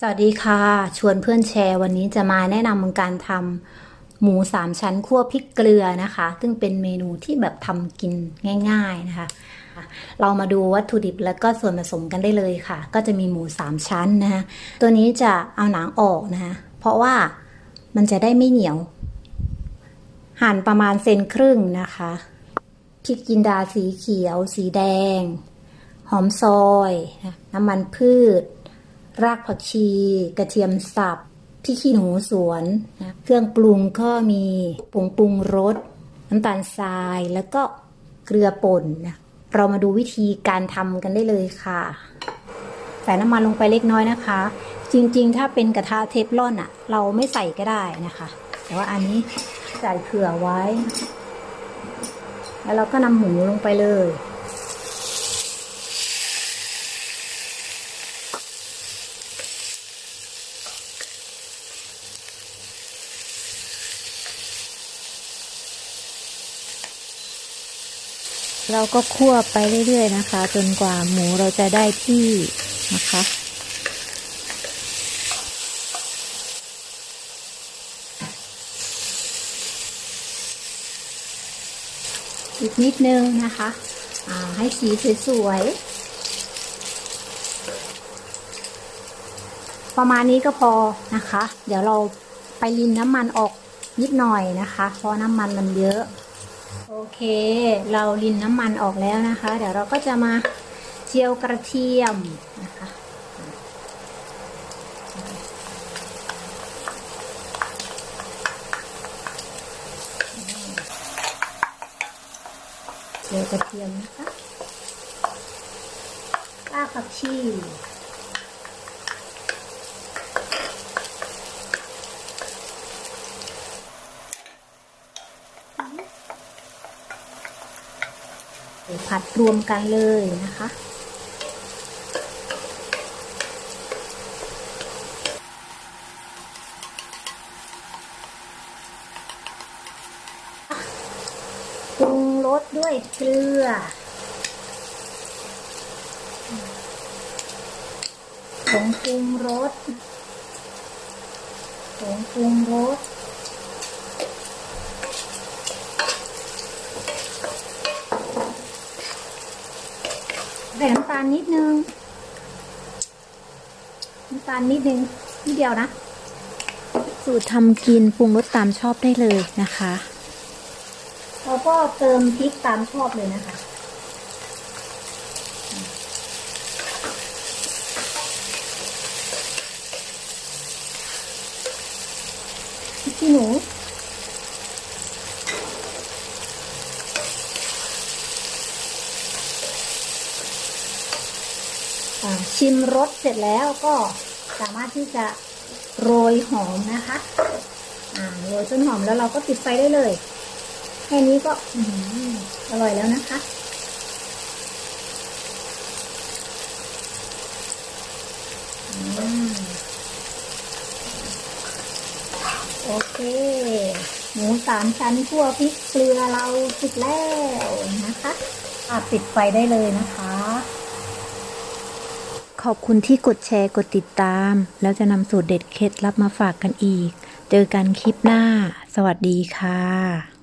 สวัสดีค่ะ ชวนเพื่อนแชร์วันนี้จะมาแนะนำการทำหมูสามชั้นคั่วพริกเกลือนะคะ ซึ่งเป็นเมนูที่แบบทำกินง่าย ๆนะคะ เรามาดูวัตถุดิบแล้วก็ส่วนผสมกันได้เลยค่ะ ก็จะมีหมูสามชั้นนะคะตัวนี้จะเอาหนังออกนะคะเพราะว่ามันจะได้ไม่เหนียว หั่นประมาณเซนครึ่งนะคะพริกจินดาสีเขียว สีแดง หอมซอยนะน้ำมันพืช รากผักชี กระเทียมสับพริกขี้หนูสวนนะเครื่องปรุงก็มีผงปรุงรสน้ำตาลทรายแล้วก็เกลือป่นนะเรามาดูวิธีการทำกันได้เลยค่ะ ใส่น้ำมันลงไปเล็กน้อยนะคะ จริงๆ ถ้าเป็นกระทะเทฟลอนอะเราไม่ใส่ก็ได้นะคะ แต่ว่าอันนี้ใส่เผื่อไว้ แล้วเราก็นำหมูลงไปเลย เราก็คั่วไปเรื่อยๆนะคะ จนกว่าหมูเราจะได้ที่นะคะ อีกนิดนึงนะคะให้สีสวยๆ ประมาณนี้ก็พอนะคะ เดี๋ยวเราไปรินน้ำมันออกนิดหน่อยนะคะ เพราะน้ำมันมันเยอะ โอเค เรารินน้ำมันออกแล้วนะคะ เดี๋ยวเราก็จะมาเจียวกระเทียมนะคะเจียวกระเทียมนะคะรากผักชี ผัดรวมกันเลยนะคะ ปรุงรสด้วยเกลือผงปรุงรสผงปรุงรส ใส่น้ำตาลนิดนึง น้ำตาลนิดนึงนิดเดียวนะ สูตรทำกินปรุงรสตามชอบได้เลยนะคะเราก็เติมพริกตามชอบเลยนะคะพริกขี้หนู ชิมรสเสร็จแล้วก็สามารถที่จะโรยหอมนะคะโรยต้นหอมแล้วเราก็ปิดไฟได้เลย แค่นี้ก็ออร่อยแล้วนะคะอโอเค หมูสามชั้นคั่วพริกเกลือเราสุกแล้วนะคะปิดไฟได้เลยนะคะ ขอบคุณที่กดแชร์กดติดตาม แล้วจะนำสูตรเด็ดเคล็ดลับมาฝากกันอีก เจอกันคลิปหน้า สวัสดีค่ะ